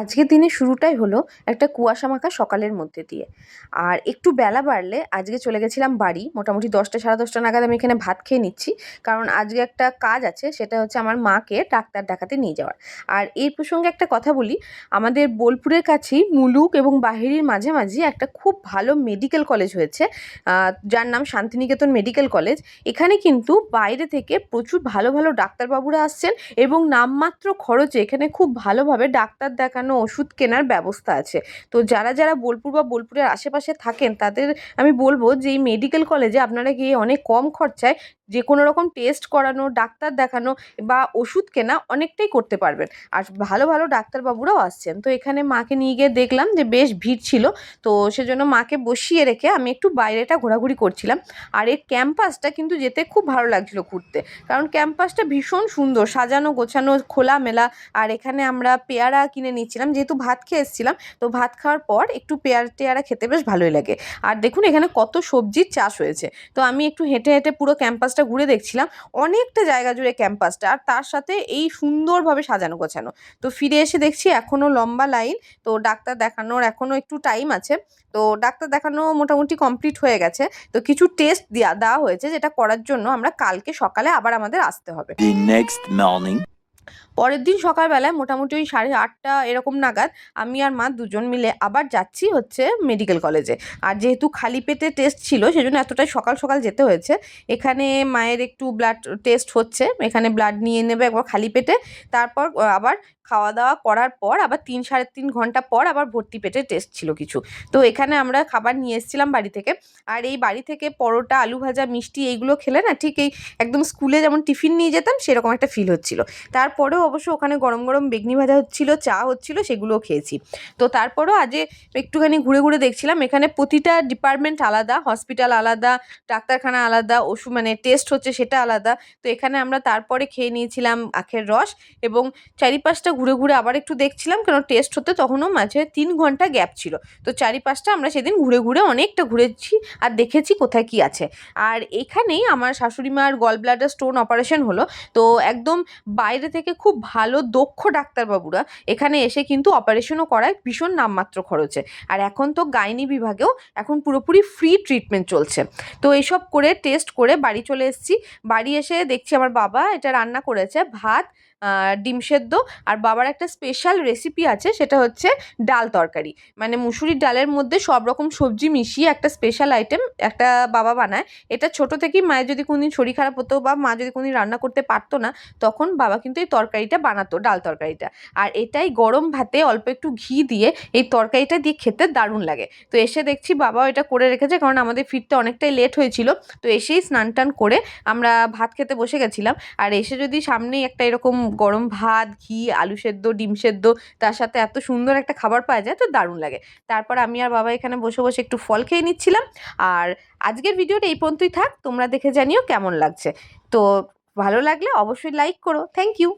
আজকের দিনের শুরুটাই হলো একটা কুয়াশা মাখা সকালের মধ্যে দিয়ে। আর একটু বেলা বাড়লে আজকে চলে গেছিলাম বাড়ি। মোটামুটি দশটা, সাড়ে দশটা নাগাদ আমি এখানে ভাত খেয়ে নিচ্ছি। কারণ আজকে একটা কাজ আছে, সেটা হচ্ছে আমার মাকে ডাক্তার দেখাতে নিয়ে যাওয়ার। আর এই প্রসঙ্গে একটা কথা বলি, আমাদের বোলপুরের কাছেই মুলুক এবং বাহিরির মাঝামাঝি একটা খুব ভালো মেডিকেল কলেজ হয়েছে। যার নাম শান্তিনিকেতন মেডিকেল কলেজ। এখানে কিন্তু বাইরে থেকে প্রচুর ভালো ভালো ডাক্তারবাবুরা আসছেন এবং নামমাত্র খরচে এখানে খুব ভালোভাবে ডাক্তার দেখানো ওষুধ কেনার ব্যবস্থা আছে। তো যারা যারা বোলপুর বা বোলপুরের আশেপাশে থাকেন, তাদের আমি বলব যে এই মেডিকেল কলেজে আপনারা গিয়ে অনেক কম খরচায় যে কোনো রকম টেস্ট করানো, ডাক্তার দেখানো বা ওষুধ কেনা অনেকটাই করতে পারবেন। আর ভালো ভালো ডাক্তারবাবুরাও আসছেন। তো এখানে মাকে নিয়ে গিয়ে দেখলাম যে বেশ ভিড় ছিল। তো সেজন্য মাকে বসিয়ে রেখে আমি একটু বাইরেটা ঘোরাঘুরি করছিলাম। আর এর ক্যাম্পাসটা কিন্তু যেতে খুব ভালো লাগছিল ঘুরতে। কারণ ক্যাম্পাসটা ভীষণ সুন্দর, সাজানো, গোছানো, খোলামেলা। আর এখানে আমরা পেয়ারা কিনে নিচ্ছিলাম যেহেতু ভাত খেয়ে এসেছিলাম, তো ভাত খাওয়ার পর একটু পেয়ারা টেয়ারা খেতে বেশ ভালোই লাগে। আর দেখুন, এখানে কত সবজির চাষ হয়েছে। তো আমি একটু হেঁটে হেঁটে পুরো ক্যাম্পাসটা ঘুরে দেখছিলাম, অনেকটা জায়গা জুড়ে ক্যাম্পাসটা, আর তার সাথে এই সুন্দরভাবে সাজানো গোছানো। তো ফিরে এসে দেখছি এখনও লম্বা লাইন, তো ডাক্তার দেখানোর এখনও একটু টাইম আছে। তো ডাক্তার দেখানো মোটামুটি কমপ্লিট হয়ে গেছে। তো কিছু টেস্ট দেওয়া হয়েছে, যেটা করার জন্য আমরা কালকে সকালে আবার আমাদের আসতে হবে. পরের দিন সকালবেলায় মোটামুটি ওই সাড়ে আটটা এরকম নাগাদ আমি আর মা দুজন মিলে আবার যাচ্ছি হচ্ছে মেডিকেল কলেজে আর যেহেতু খালি পেটে টেস্ট ছিল, সেজন্য এতটাই সকাল সকাল যেতে হয়েছে। এখানে মায়ের একটু ব্লাড টেস্ট হচ্ছে, এখানে ব্লাড নিয়ে নেবে একবার খালি পেটে, তারপর আবার খাওয়া দাওয়া করার পর আবার তিন সাড়ে তিন ঘণ্টা পর আবার ভর্তি পেটে টেস্ট ছিল কিছু। তো এখানে আমরা খাবার নিয়ে এসেছিলাম বাড়ি থেকে। আর এই বাড়ি থেকে পরোটা, আলু ভাজা, মিষ্টি এইগুলো খেলে না ঠিক এই একদম স্কুলে যেমন টিফিন নিয়ে যেতাম, সেরকম একটা ফিল হচ্ছিল। তারপরেও অবশ্য ওখানে গরম গরম বেগনি ভাজা হচ্ছিল, চা হচ্ছিল, সেগুলোও খেয়েছি। তো তারপরেও আজে একটুখানি ঘুরে ঘুরে দেখছিলাম, এখানে প্রতিটা ডিপার্টমেন্ট আলাদা হসপিটাল আলাদা, ডাক্তারখানা আলাদা, ওষুধ মানে টেস্ট হচ্ছে সেটা আলাদা। তো এখানে আমরা তারপরে খেয়ে নিয়েছিলাম আখের রস এবং চারিপাশটা ঘুরে ঘুরে আবার একটু দেখছিলাম, কেন টেস্ট হতে তখনও মাঝে তিন ঘণ্টা গ্যাপ ছিল। তো চারিপাশটা আমরা সেদিন ঘুরে ঘুরে অনেকটা ঘুরেছি আর দেখেছি কোথায় কি আছে। আর এখানেই আমার শাশুড়ি মার গল ব্লাডার স্টোন অপারেশন হলো। তো একদম বাইরে থেকে খুব ভালো, দক্ষ ডাক্তারবাবুরা এখানে এসে কিন্তু অপারেশনও করায় ভীষণ নামমাত্র খরচে। আর এখন তো গাইনি বিভাগেও এখন পুরোপুরি ফ্রি ট্রিটমেন্ট চলছে। তো এইসব করে টেস্ট করে বাড়ি চলে এসেছি। বাড়ি এসে দেখছি আমার বাবা এটা রান্না করেছে, ভাত ডিম সেদ্ধ। আর বাবার একটা স্পেশাল রেসিপি আছে, সেটা হচ্ছে ডাল তরকারি। মানে মুসুরির ডালের মধ্যে সব রকম সবজি মিশিয়ে একটা স্পেশাল আইটেম একটা বাবা বানায়। এটা ছোট থেকেই মায়ের যদি কোনোদিন শরীর খারাপ হতো বা মা যদি কোনোদিন রান্না করতে পারতো না, তখন বাবা কিন্তু এই তরকারিটা বানাতো, ডাল তরকারিটা। আর এটাই গরম ভাতে অল্প একটু ঘি দিয়ে এই তরকারিটা দিয়ে খেতে দারুণ লাগে। তো এসে দেখছি বাবাও এটা করে রেখেছে, কারণ আমাদের ফিরতে অনেকটাই লেট হয়েছিল। তো এসেই স্নান টান করে আমরা ভাত খেতে বসে গেছিলাম। আর এসে যদি সামনেই একটা এরকম গরম ভাত, ঘি, আলু সেদ্ধ, ডিম সেদ্ধ, তার সাথে এত সুন্দর একটা খাবার পাওয়া যায় তো দারুণ লাগে। তারপর আমি আর বাবা এখানে বসে বসে একটু ফল খেয়ে নিচ্ছিলাম। আর আজকের ভিডিওটা এই পর্যন্তই থাক, তোমরা দেখে জানিও কেমন লাগছে। তো ভালো লাগলে অবশ্যই লাইক করো। Thank you